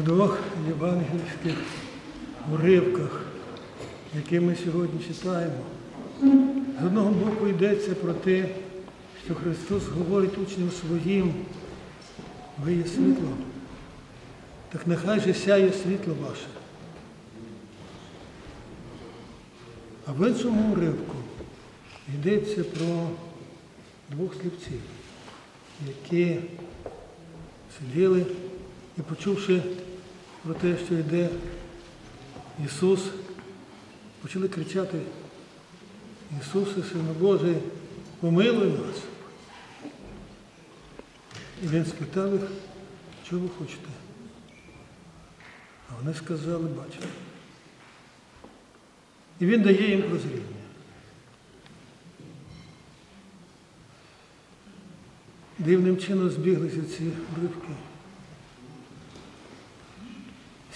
В двох євангельських уривках, які ми сьогодні читаємо, з одного боку йдеться про те, що Христос говорить учням своїм, ви є світло, так нехай же сяє світло ваше. А в іншому уривку йдеться про двох сліпців, які сиділи і почувши про те, що йде Ісус, почали кричати, Ісусе, Сину Божий, помилуй нас. І він спитав їх, що ви хочете? А вони сказали, бачите. І він дає їм прозріння. Дивним чином збіглися ці уривки.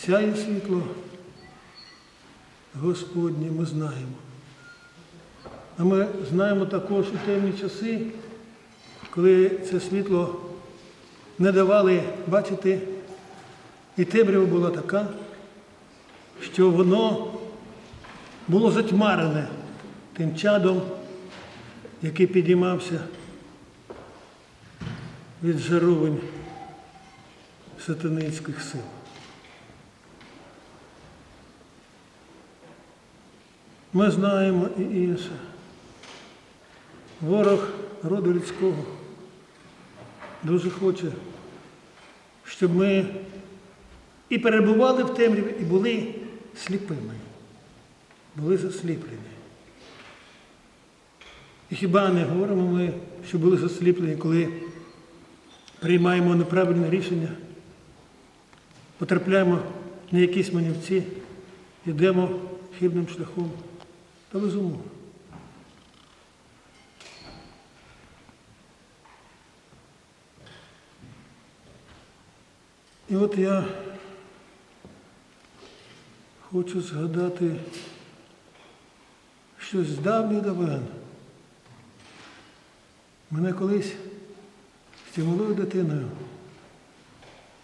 Сяє світло Господнє, ми знаємо. А ми знаємо також у темні часи, коли це світло не давали бачити, і темрява була така, що воно було затьмарене тим чадом, який підіймався від жаровень сатанинських сил. Ми знаємо і інше. Ворог роду людського дуже хоче, щоб ми і перебували в темряві, і були сліпими, були засліплені. І хіба не говоримо ми, що були засліплені, коли приймаємо неправильне рішення, потрапляємо на якісь манівці, йдемо хибним шляхом. Та безумовно. І от я хочу згадати щось з давніх давен. Мене колись ще малою дитиною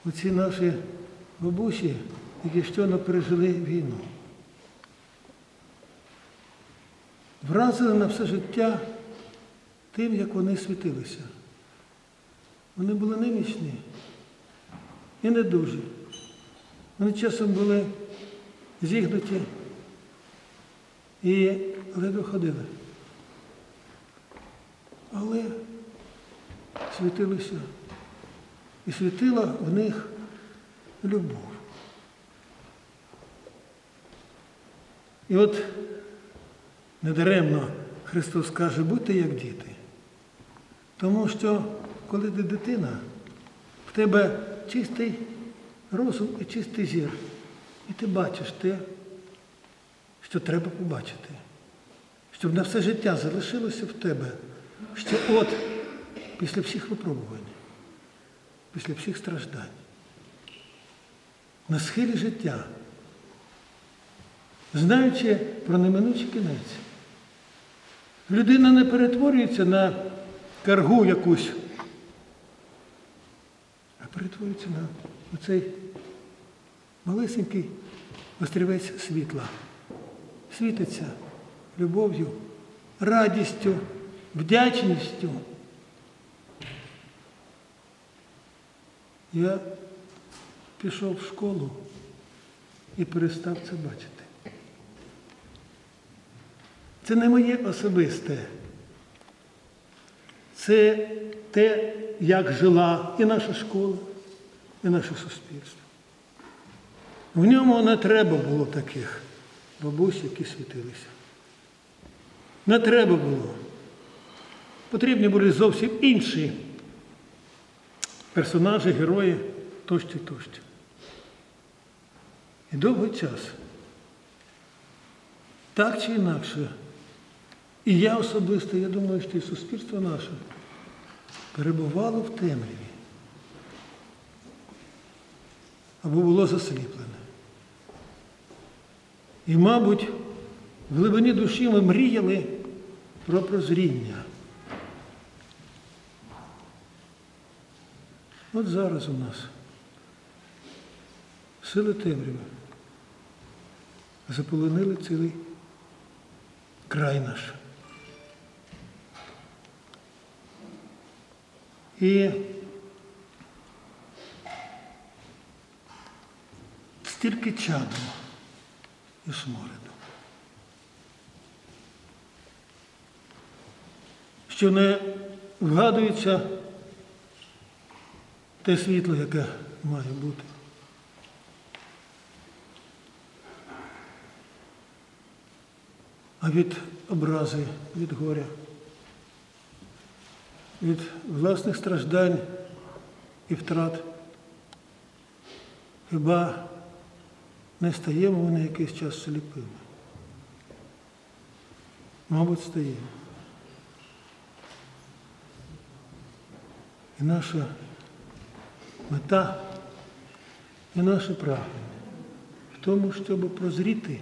оці наші бабусі, які щойно пережили війну. Вразили на все життя тим, як вони світилися. Вони були немічні і недужі. Вони часом були зігнуті і ледве ходили. Але світилися. І світила в них любов. І от Недаремно Христос каже, будьте як діти. Тому що, коли ти дитина, в тебе чистий розум і чистий зір. І ти бачиш те, що треба побачити. Щоб на все життя залишилося в тебе, що от після всіх випробувань, після всіх страждань, на схилі життя, знаючи про неминучий кінець. Людина не перетворюється на каргу якусь, а перетворюється на оцей малесенький острівець світла. Світиться любов'ю, радістю, вдячністю. Я пішов в школу і перестав це бачити. Це не моє особисте. Це те, як жила і наша школа, і наше суспільство. В ньому не треба було таких бабусь, які світилися. Не треба було. Потрібні були зовсім інші персонажі, герої тощо, тощо. І довгий час, так чи інакше, і я особисто, я думаю, що і суспільство наше перебувало в темряві або було засліплене. І, мабуть, в глибині душі ми мріяли про прозріння. От зараз у нас сили темряви заполонили цілий край наш. І стільки чаду і смороду, що не вгадується те світло, яке має бути. А від образи, від горя, від власних страждань і втрат хіба не стаємо ми на якийсь час сліпими? Мабуть, стаємо. І наша мета і наше прагнення в тому, щоб прозріти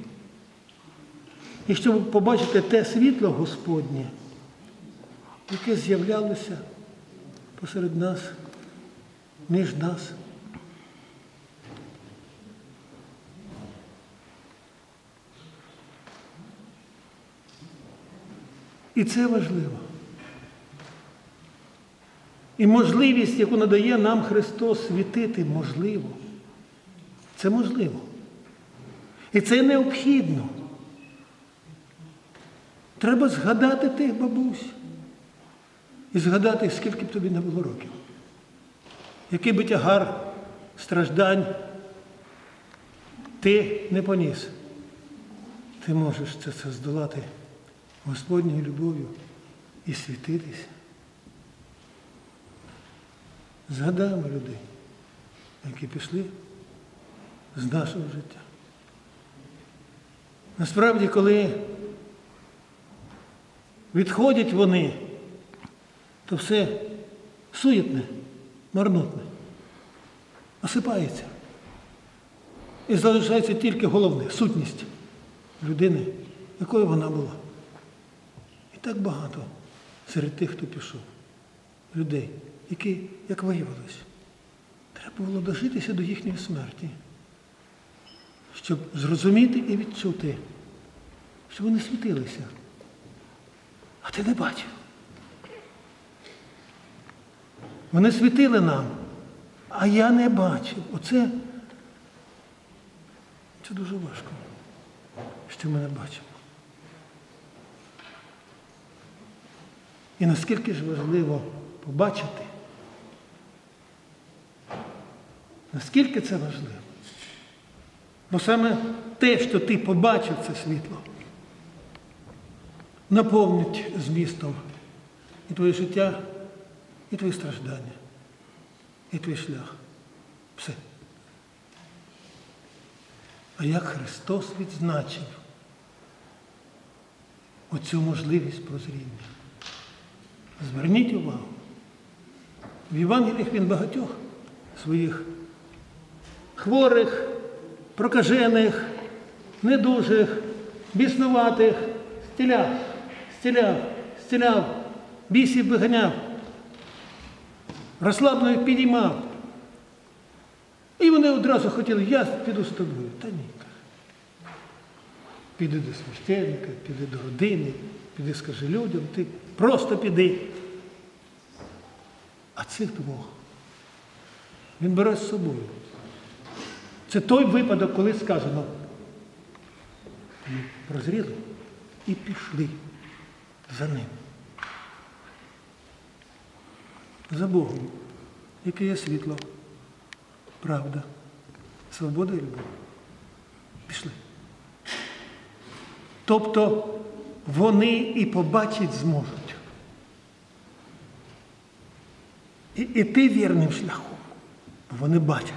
і щоб побачити те світло Господнє, яке з'являлося посеред нас, між нас. І це важливо. І можливість, яку надає нам Христос світити, можливо. Це можливо. І це необхідно. Треба згадати тих бабусь. І згадати, скільки б тобі не було років. Який би тягар страждань ти не поніс. Ти можеш це, це здолати Господньою любов'ю і світитися. Згадаємо людей, які пішли з нашого життя. Насправді, коли відходять вони, то все суєтне, марнотне, осипається. І залишається тільки головне сутність людини, якою вона була. І так багато серед тих, хто пішов, людей, які, як виявилось, треба було дожитися до їхньої смерті, щоб зрозуміти і відчути, що вони світилися. А ти не бачив. Вони світили нам, а я не бачив. Оце це дуже важко, що ми не бачимо. І наскільки ж важливо побачити, наскільки це важливо. Бо саме те, що ти побачив це світло, наповнить змістом і твоє життя, і твої страждання, і твій шлях. Все. А як Христос відзначив оцю можливість прозріння? Зверніть увагу. В Євангеліях він багатьох своїх хворих, прокажених, недужих, біснуватих, стіляв, стіляв, стіляв, бісів виганяв, розслаблених підіймав. І вони одразу хотіли, я піду з тобою. Та ні. Піди до священника, піди до родини, піди скажи людям, ти просто піди. А цих двох він бере з собою. Це той випадок, коли сказано, прозріли і пішли за ним. За Богом, яке є світло, правда, свобода і любов. Пішли. Тобто вони і побачить зможуть. І іти вірним шляхом, бо вони бачать.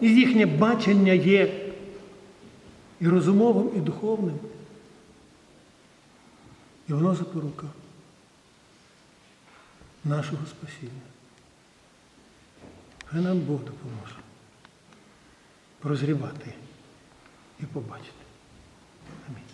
І їхнє бачення є і розумовим, і духовним. І воно запорука нашого спасіння. Хай нам Бог допоможе прозрівати і побачити. Амінь.